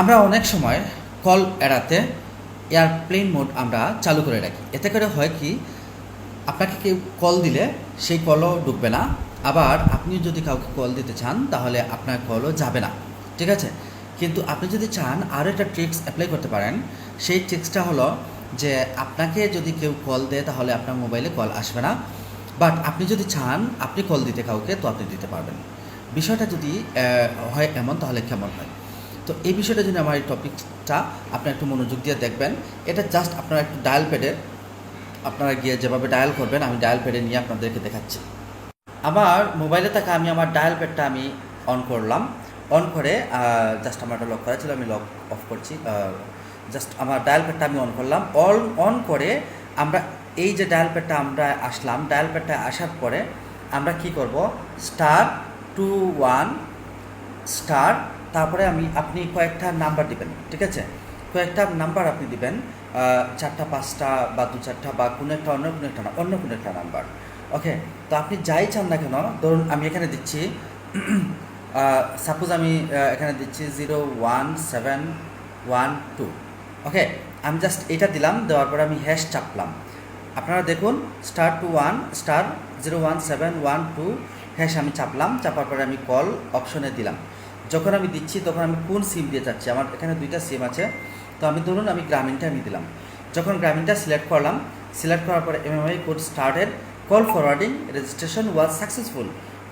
আমরা অনেক সময় কল এড়াতে এয়ারপ্লেন মোড আমরা চালু করে রাখি। এতে করে হয় কি, আপনাকে কেউ কল দিলে সেই কলও ঢুকবে না। আবার আপনি যদি কাউকে কল দিতে চান, তাহলে আপনার কলও যাবে না। ঠিক আছে? কিন্তু আপনি যদি চান আরও একটা ট্রিক্স অ্যাপ্লাই করতে পারেন, সেই ট্রিক্সটা হলো যে আপনাকে যদি কেউ কল দেয়, তাহলে আপনার মোবাইলে কল আসবে না। বাট আপনি যদি চান, আপনি কল দিতে কাউকে, তো আপনি দিতে পারবেন। বিষয়টা যদি হয় এমন, তাহলে কেমন হয়? তো এই বিষয়টা যদি আমার এই টপিকটা আপনারা একটু মনোযোগ দিয়ে দেখবেন। এটা জাস্ট আপনারা একটু ডায়াল প্যাডে আপনারা গিয়ে যেভাবে ডায়াল করবেন, আমি ডায়াল প্যাডে নিয়ে আপনাদেরকে দেখাচ্ছি। আমার মোবাইলে থাকা আমি আমার ডায়াল প্যাডটা আমি অন করলাম। অন করে জাস্ট আমার লক করা ছিল, আমি লক অফ করছি। জাস্ট আমার ডায়াল প্যাডটা আমি অন করলাম। অন অন করে আমরা এই যে ডায়াল প্যাডটা আমরা আসলাম ডায়াল প্যাডটা আসার পরে আমরা কি করব? স্টার টু ওয়ান স্টার তারপরে আমি, আপনি কয়েকটা নাম্বার দিবেন, ঠিক আছে? কয়েকটা নাম্বার আপনি দিবেন চারটা, পাঁচটা বা দু চারটা বা কোনো একটা অন্য কোনো একটা অন্য কোনো একটা নাম্বার ওকে তো আপনি যাই চান না কেন, ধরুন আমি এখানে দিচ্ছি সাপোজ আমি এখানে দিচ্ছি zero one seven one two okay আমি জাস্ট এটা দিলাম, দেওয়ার পরে আমি হ্যাশ চাপলাম। আপনারা দেখুন star two one star zero one seven one two hash আমি চাপলাম, চাপার পরে আমি কল অপশনে দিলাম। যখন আমি দিচ্ছি, তখন আমি কোন সিম দিয়ে যাচ্ছি? আমার এখানে দুইটা সিম আছে। তো আমি ধরুন আমি গ্রামীণটা আমি দিলাম। যখন গ্রামীণটা সিলেক্ট করলাম সিলেক্ট করার পরে MMI code started call forwarding registration was successful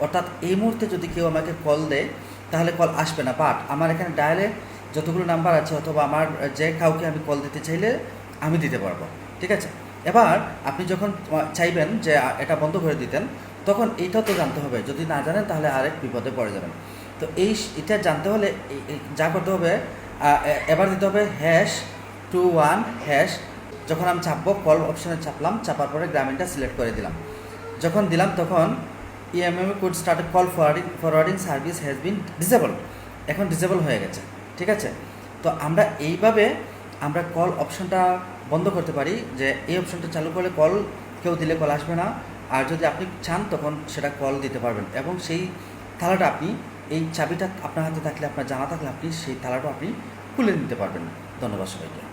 অর্থাৎ এই মুহূর্তে যদি কেউ আমাকে কল দেয়, তাহলে কল আসবে না। বাট আমার এখানে ডায়ালে যতগুলো নাম্বার আছে, অথবা আমার যে কাউকে আমি কল দিতে চাইলে, আমি দিতে পারব। ঠিক আছে? এবার আপনি যখন চাইবেন যে এটা বন্ধ করে দিতেন, তখন এইটাও তো জানতে হবে। যদি না জানেন, তাহলে আরেক বিপদে পড়ে যাবেন। তো এই এটা জানতে হলে যা করতে হবে এবার দিতে হবে হ্যাশ টু ওয়ান হ্যাশ যখন আমি চাপবো কল অপশানে চাপলাম, চাপার পরে গ্রামীণটা সিলেক্ট করে দিলাম। যখন দিলাম, তখন EMM code start call forwarding forwarding service has been disable এখন ডিসেবল হয়ে গেছে, ঠিক আছে? তো আমরা এইভাবে আমরা কল অপশনটা বন্ধ করতে পারি, যে এই অপশনটা চালু করলে কল কেউ দিলে কল আসবে না। আর যদি আপনি চান, তখন সেটা কল দিতে পারবেন। এবং সেই থালাটা আপনি এই চাবিটা আপনার হাতে থাকলে, আপনার জানা থাকলে আপনি সেই থালাটা আপনি খুলে নিতে পারবেন। ধন্যবাদ সবাইকে।